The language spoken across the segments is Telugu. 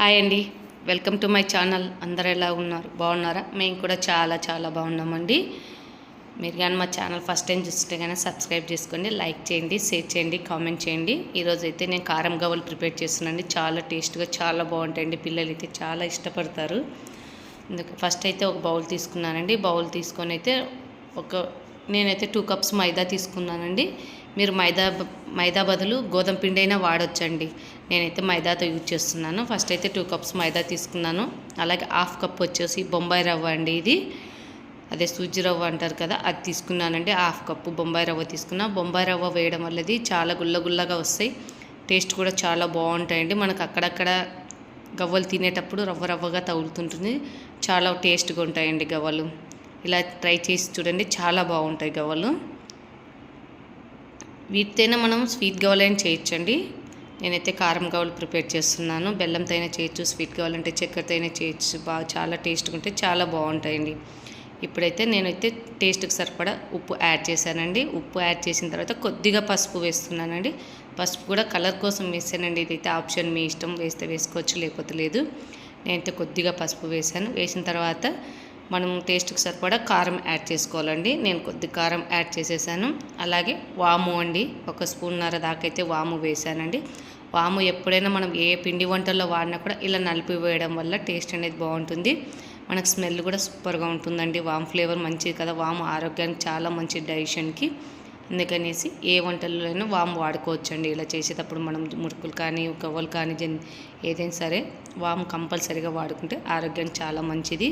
హాయ్ అండి. Welcome to my channel. అందరు ఎలా ఉన్నారు? బాగున్నారా? మేము కూడా చాలా చాలా బాగున్నామండి. మీరు కానీ మా ఛానల్ ఫస్ట్ టైం చూస్తుంటే కానీ సబ్స్క్రైబ్ చేసుకోండి లైక్ చేయండి షేర్ చేయండి కామెంట్ చేయండి. ఈరోజు అయితే నేను కారం గవ్వలు ప్రిపేర్ చేస్తున్నానండి. చాలా టేస్ట్గా చాలా బాగుంటాయండి. పిల్లలు అయితే చాలా ఇష్టపడతారు. అందుకే ఫస్ట్ అయితే ఒక బౌల్ తీసుకున్నానండి. బౌల్ తీసుకొని అయితే ఒక నేనైతే టూ కప్స్ మైదా తీసుకున్నానండి. మీరు మైదా మైదా బదులు గోధుమ పిండి అయినా వాడొచ్చండి. నేనైతే మైదాతో యూజ్ చేస్తున్నాను. ఫస్ట్ అయితే టూ కప్స్ మైదా తీసుకున్నాను. అలాగే హాఫ్ కప్ వచ్చేసి బొంబాయి రవ్వ అండి ఇది. అదే సూజీ రవ్వ అంటారు కదా అది తీసుకున్నానండి. హాఫ్ కప్పు బొంబాయి రవ్వ తీసుకున్నా. బొంబాయి రవ్వ వేయడం వల్ల చాలా గుల్లగుల్లగా వస్తాయి. టేస్ట్ కూడా చాలా బాగుంటాయండి. మనకు అక్కడక్కడ గవ్వలు తినేటప్పుడు రవ్వ రవ్వగా తగులుతుంటుంది. చాలా టేస్ట్గా ఉంటాయండి గవ్వలు. ఇలా ట్రై చేసి చూడండి. చాలా బాగుంటాయి గవ్వలు. వీటితోనే మనం స్వీట్ గవ్వలైన చేయొచ్చండి. నేనైతే కారం గవ్వలు ప్రిపేర్ చేస్తున్నాను. బెల్లంతో అయినా చేయొచ్చు స్వీట్ కావాలంటే చక్కెరతో అయినా చేయొచ్చు. బాగా చాలా టేస్ట్గా ఉంటే చాలా బాగుంటాయండి. ఇప్పుడైతే నేనైతే టేస్ట్కి సరిపడా ఉప్పు యాడ్ చేశానండి. ఉప్పు యాడ్ చేసిన తర్వాత కొద్దిగా పసుపు వేస్తున్నానండి. పసుపు కూడా కలర్ కోసం వేసానండి. ఇదైతే ఆప్షన్ మీ ఇష్టం వేస్తే వేసుకోవచ్చు లేకపోతే లేదు. నేనైతే కొద్దిగా పసుపు వేసాను వేసిన తర్వాత మనం టేస్ట్కి సరిపడా కారం యాడ్ చేసుకోవాలండి. నేను కొద్ది కారం యాడ్ చేసేసాను. అలాగే వాము అండి. ఒక స్పూన్నర దాకా అయితే వాము వేసానండి. వాము ఎప్పుడైనా మనం ఏ పిండి వంటల్లో వాడినా కూడా ఇలా నలిపి వేయడం వల్ల టేస్ట్ అనేది బాగుంటుంది. మనకు స్మెల్ కూడా సూపర్గా ఉంటుందండి. వామ్ ఫ్లేవర్ మంచిది కదా. వాము ఆరోగ్యానికి చాలా మంచి డైజెషన్కి. అందుకనేసి ఏ వంటల్లోనైనా వాము వాడుకోవచ్చండి. ఇలా చేసేటప్పుడు మనం మురుకులు కానీ గవ్వలు కానీ ఏదైనా సరే వాము కంపల్సరీగా వాడుకుంటే ఆరోగ్యానికి చాలా మంచిది.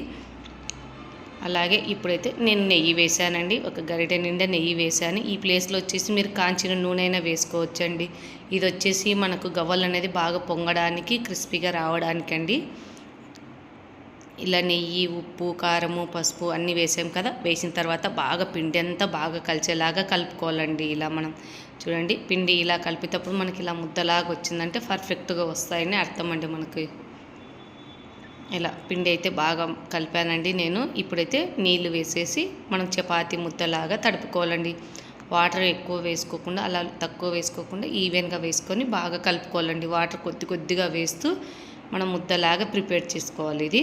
అలాగే ఇప్పుడైతే నేను నెయ్యి వేసానండి ఒక గరిటె నిండా నెయ్యి వేసాను ఈ ప్లేస్లో వచ్చేసి మీరు కాంచిన నూనె అయినా వేసుకోవచ్చండి. ఇది వచ్చేసి మనకు గవ్వలు అనేది బాగా పొంగడానికి క్రిస్పీగా రావడానికండి. ఇలా నెయ్యి ఉప్పు కారము పసుపు అన్నీ వేసాం కదా. వేసిన తర్వాత బాగా పిండి అంతా బాగా కలిసేలాగా కలుపుకోవాలండి ఇలా మనం. చూడండి పిండి ఇలా కలిపేటప్పుడు మనకి ఇలా ముద్దలాగా వచ్చిందంటే పర్ఫెక్ట్గా వస్తాయని అర్థం అండి మనకి. ఇలా పిండి అయితే బాగా కలిపానండి నేను. ఇప్పుడైతే నీళ్ళు వేసేసి మనం చపాతి ముద్దలాగా తడుపుకోవాలండి. వాటర్ ఎక్కువ వేసుకోకుండా అలా తక్కువ వేసుకోకుండా ఈవెన్గా వేసుకొని బాగా కలుపుకోవాలండి. వాటర్ కొద్ది కొద్దిగా వేస్తూ మనం ముద్దలాగా ప్రిపేర్ చేసుకోవాలి ఇది.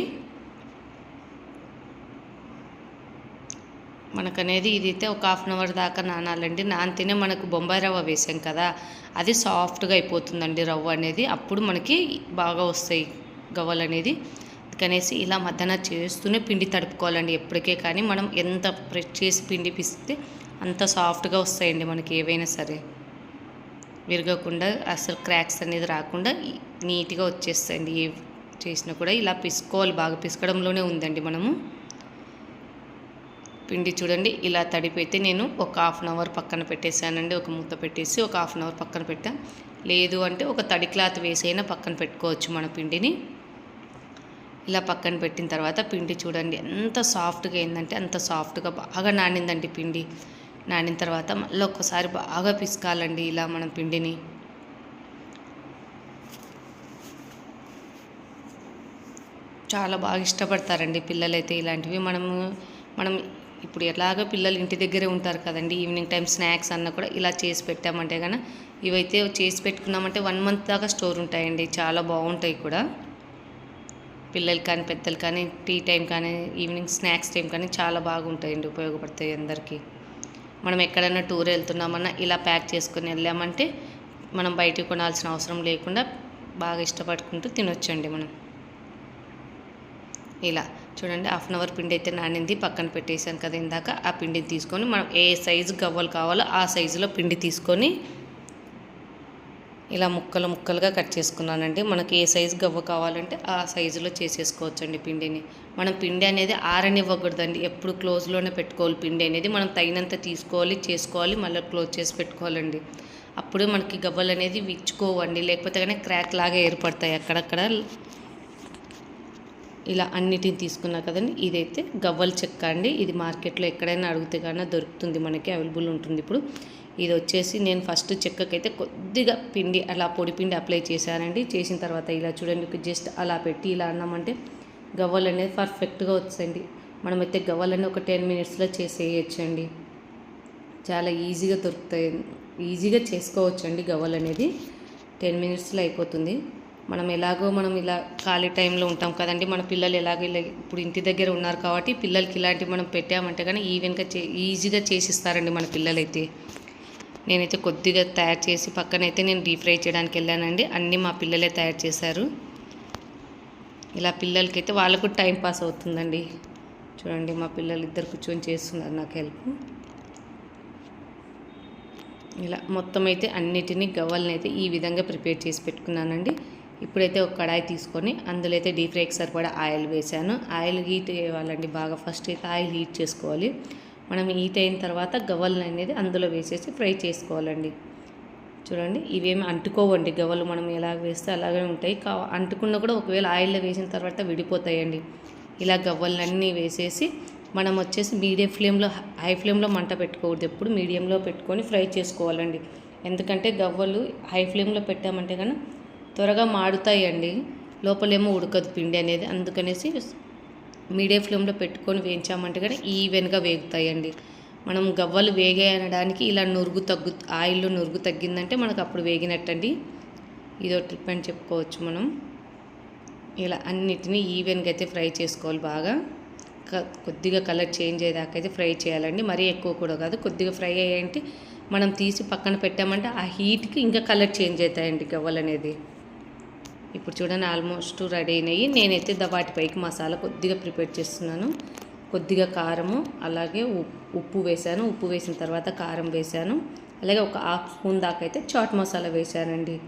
మనకనేది ఇది అయితే ఒక హాఫ్ అన్ అవర్ దాకా నానాలండి. నానితేనే మనకు బొంబాయి రవ్వ వేసాం కదా అది సాఫ్ట్గా అయిపోతుందండి రవ్వ అనేది. అప్పుడు మనకి బాగా వస్తాయి గవ్వలు అనేది అందుకనేసి ఇలా మధ్యాహ్నం చేస్తూనే పిండి తడుపుకోవాలండి ఎప్పటికే కానీ మనం ఎంత ప్రెస్ చేసి పిండి పిస్తే అంత సాఫ్ట్గా వస్తాయండి మనకి ఏవైనా సరే. విరగకుండా అసలు క్రాక్స్ అనేది రాకుండా నీట్గా వచ్చేస్తాయండి. ఏ చేసినా కూడా ఇలా పిసుకోవాలి బాగా పిసకడంలోనే ఉందండి మనము. పిండి చూడండి ఇలా తడిపోతే నేను ఒక హాఫ్ అన్ అవర్ పక్కన పెట్టేశానండి. ఒక మూత పెట్టేసి ఒక హాఫ్ అన్ అవర్ పక్కన పెట్టా. లేదు అంటే ఒక తడి క్లాత్ వేసైనా పక్కన పెట్టుకోవచ్చు మన పిండిని. ఇలా పక్కన పెట్టిన తర్వాత పిండి చూడండి ఎంత సాఫ్ట్గా అయిందంటే అంత సాఫ్ట్గా బాగా నానిందండి పిండి. నానిన తర్వాత మళ్ళీ ఒక్కసారి బాగా పిసకాలండి ఇలా మనం పిండిని. చాలా బాగా ఇష్టపడతారండి పిల్లలైతే ఇలాంటివి. మనము మనం ఇప్పుడు ఎలాగో పిల్లలు ఇంటి దగ్గరే ఉంటారు కదండి ఈవినింగ్ టైం స్నాక్స్ అన్న కూడా ఇలా చేసి పెట్టామంటే కనుక ఇవైతే చేసి పెట్టుకున్నామంటే వన్ మంత్ దాకా స్టోర్ ఉంటాయండి చాలా బాగుంటాయి కూడా. పిల్లలు కానీ పెద్దలు కానీ టీ టైం కానీ ఈవినింగ్ స్నాక్స్ టైం కానీ చాలా బాగుంటాయండి ఉపయోగపడతాయి అందరికీ. మనం ఎక్కడైనా టూర్ వెళ్తున్నామన్నా ఇలా ప్యాక్ చేసుకొని వెళ్ళామంటే మనం బయటికి కొనాల్సిన అవసరం లేకుండా బాగా ఇష్టపడుకుంటూ తినొచ్చండి మనం. ఇలా చూడండి హాఫ్ అన్ అవర్ పిండి అయితే నానింది పక్కన పెట్టేశాను కదా ఇందాక ఆ పిండిని తీసుకొని మనం ఏ సైజు గవ్వలు కావాలో ఆ సైజులో పిండి తీసుకొని ఇలా ముక్కలు ముక్కలుగా కట్ చేసుకున్నానండి. మనకి ఏ సైజు గవ్వ కావాలంటే ఆ సైజులో చేసేసుకోవచ్చండి పిండిని. మనం పిండి అనేది ఆరనివ్వకూడదండి. ఎప్పుడు క్లోజ్లోనే పెట్టుకోవాలి పిండి అనేది. మనం తగినంత తీసుకోవాలి చేసుకోవాలి మళ్ళీ క్లోజ్ చేసి పెట్టుకోవాలండి. అప్పుడు మనకి గవ్వలు అనేది విచ్చుకోవండి. లేకపోతే కానీ క్రాక్ లాగా ఏర్పడతాయి అక్కడక్కడ. ఇలా అన్నిటిని తీసుకున్నా కదండి. ఇదైతే గవ్వల చెక్క అండి. ఇది మార్కెట్లో ఎక్కడైనా అడిగితే కానీ దొరుకుతుంది మనకి అవైలబుల్ ఉంటుంది ఇప్పుడు. ఇది వచ్చేసి నేను ఫస్ట్ చెక్కకైతే కొద్దిగా పిండి అలా పొడి పిండి అప్లై చేశానండి. చేసిన తర్వాత ఇలా చూడండి జస్ట్ అలా పెట్టి ఇలా అన్నామంటే గవ్వలు అనేది పర్ఫెక్ట్గా వచ్చండి మనమైతే గవ్వలన్నీ ఒక టెన్ మినిట్స్లో చేసేయచ్చండి. చాలా ఈజీగా దొరుకుతాయి ఈజీగా చేసుకోవచ్చండి గవ్వలు అనేది. టెన్ మినిట్స్లో అయిపోతుంది. మనం ఎలాగో మనం ఇలా ఖాళీ టైంలో ఉంటాం కదండి మన పిల్లలు ఎలాగో ఇలా ఇప్పుడు ఇంటి దగ్గర ఉన్నారు కాబట్టి పిల్లలకి ఇలాంటివి మనం పెట్టామంటే కానీ ఈవెన్గా చే ఈజీగా చేసిస్తారండి మన పిల్లలైతే. నేనైతే కొద్దిగా తయారు చేసి పక్కనైతే నేను డీప్ ఫ్రై చేయడానికి వెళ్ళానండి. అన్నీ మా పిల్లలే తయారు చేశారు. ఇలా పిల్లలకైతే వాళ్ళకు టైం పాస్ అవుతుందండి. చూడండి మా పిల్లలు ఇద్దరు కూర్చొని చేస్తున్నారు నాకు హెల్ప్. ఇలా మొత్తం అయితే అన్నిటినీ గవ్వల్ని అయితే ఈ విధంగా ప్రిపేర్ చేసి పెట్టుకున్నానండి. ఇప్పుడైతే ఒక కడాయి తీసుకొని అందులో అయితే డీప్ ఫ్రైకి సరిపడా ఆయిల్ వేసాను ఆయిల్ హీట్ చేయాలండి బాగా. ఫస్ట్ అయితే ఆయిల్ హీట్ చేసుకోవాలి. మనం హీట్ అయిన తర్వాత గవ్వల్ని అనేది అందులో వేసేసి ఫ్రై చేసుకోవాలండి. చూడండి ఇవేమి అంటుకోవండి. గవ్వలు మనం ఎలా వేస్తే అలాగే ఉంటాయి. కా అంటుకున్న కూడా ఒకవేళ ఆయిల్లో వేసిన తర్వాత విడిపోతాయండి. ఇలా గవ్వలన్నీ వేసేసి మనం వచ్చేసి మీడియం ఫ్లేమ్లో హై ఫ్లేమ్లో మంట పెట్టుకోవద్దు. ఎప్పుడు మీడియంలో పెట్టుకొని ఫ్రై చేసుకోవాలండి. ఎందుకంటే గవ్వలు హై ఫ్లేమ్లో పెట్టామంటే కనుక త్వరగా మాడుతాయండి. లోపలేమో ఉడకదు పిండి అనేది. అందుకనేసి మీడియం ఫ్లేమ్లో పెట్టుకొని వేయించామంటే కానీ ఈవెన్గా వేగుతాయండి. మనం గవ్వలు వేగాయి అనడానికి ఇలా నురుగు తగ్గు ఆయిల్లో నురుగు తగ్గిందంటే మనకు అప్పుడు వేగినట్టండి. ఇదో ట్రిప్ అని చెప్పుకోవచ్చు మనం. ఇలా అన్నిటినీ ఈవెన్గా అయితే ఫ్రై చేసుకోవాలి బాగా. కొద్దిగా కలర్ చేంజ్ అయ్యేదాకా అయితే ఫ్రై చేయాలండి. మరీ ఎక్కువ కూడా కాదు కొద్దిగా ఫ్రై అయ్యాయంటే మనం తీసి పక్కన పెట్టామంటే ఆ హీట్కి ఇంకా కలర్ చేంజ్ అవుతాయండి గవ్వలు అనేది ఇప్పుడు చూడండి ఆల్మోస్ట్ రెడీ అయినాయి. నేనైతే ద వాటిపైకి మసాలా కొద్దిగా ప్రిపేర్ చేస్తున్నాను. కొద్దిగా కారము అలాగే ఉప్- ఉప్పు వేశాను. ఉప్పు వేసిన తర్వాత కారం వేశాను. అలాగే ఒక హాఫ్ స్పూన్ దాకా అయితే చాట్ మసాలా వేశానండి.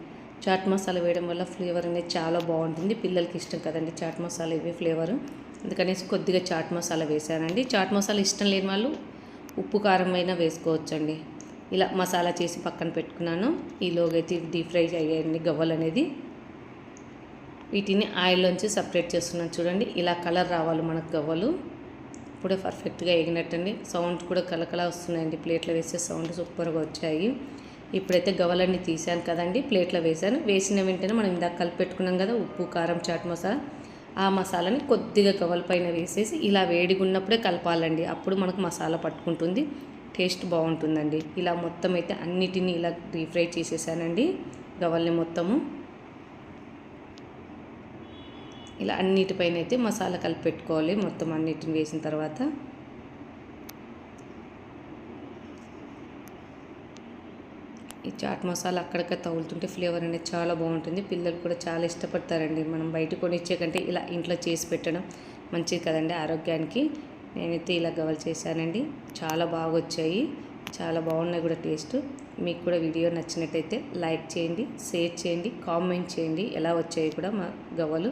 చాట్ మసాలా వేయడం వల్ల ఫ్లేవర్ అనేది చాలా బాగుంటుంది. పిల్లలకి ఇష్టం కదండి చాట్ మసాలా ఇవి ఫ్లేవర్ అందుకనేసి కొద్దిగా చాట్ మసాలా వేశానండి. చాట్ మసాలా ఇష్టం లేని వాళ్ళు ఉప్పు కారం అయినా వేసుకోవచ్చండి. ఇలా మసాలా చేసి పక్కన పెట్టుకున్నాను. ఈలోగైతే డీప్ ఫ్రై అయ్యాయండి గవ్వలు అనేది వీటిని ఆయిల్లోంచి సపరేట్ చేస్తున్నాను. చూడండి ఇలా కలర్ రావాలి మనకు గవ్వలు. ఇప్పుడే పర్ఫెక్ట్గా ఎగినట్టండి సౌండ్ కూడా కలకల వస్తున్నాయండి. ప్లేట్లో వేసే సౌండ్ సూపర్గా వచ్చాయి. ఇప్పుడైతే గవ్వలన్నీ తీసాను కదండి ప్లేట్లో వేసాను వేసిన వెంటనే మనం ఇందాక కలిపెట్టుకున్నాం కదా ఉప్పు కారం చాట్ మసాలా. ఆ మసాలాని కొద్దిగా గవ్వల పైన వేసేసి ఇలా వేడిగా ఉన్నప్పుడే కలపాలండి. అప్పుడు మనకు మసాలా పట్టుకుంటుంది. టేస్ట్ బాగుంటుందండి. ఇలా మొత్తం అయితే అన్నిటినీ ఇలా డీప్ ఫ్రై చేసేసానండి గవ్వల్ని మొత్తము. ఇలా అన్నిటిపైన అయితే మసాలా కలిపి పెట్టుకోవాలి మొత్తం అన్నిటిని వేసిన తర్వాత ఈ చాట్ మసాలా అక్కడక్కడ తగులుతుంటే ఫ్లేవర్ అనేది చాలా బాగుంటుంది. పిల్లలు కూడా చాలా ఇష్టపడతారండి. మనం బయట కొనిచ్చే కంటే ఇలా ఇంట్లో చేసి పెట్టడం మంచిది కదండి ఆరోగ్యానికి. నేనైతే ఇలా గవల్ చేశానండి. చాలా బాగా వచ్చాయి. చాలా బాగున్నాయి కూడా టేస్ట్. మీకు కూడా వీడియో నచ్చినట్టయితే లైక్ చేయండి షేర్ చేయండి కామెంట్ చేయండి. ఎలా వచ్చాయి కూడా మా గవ్వలు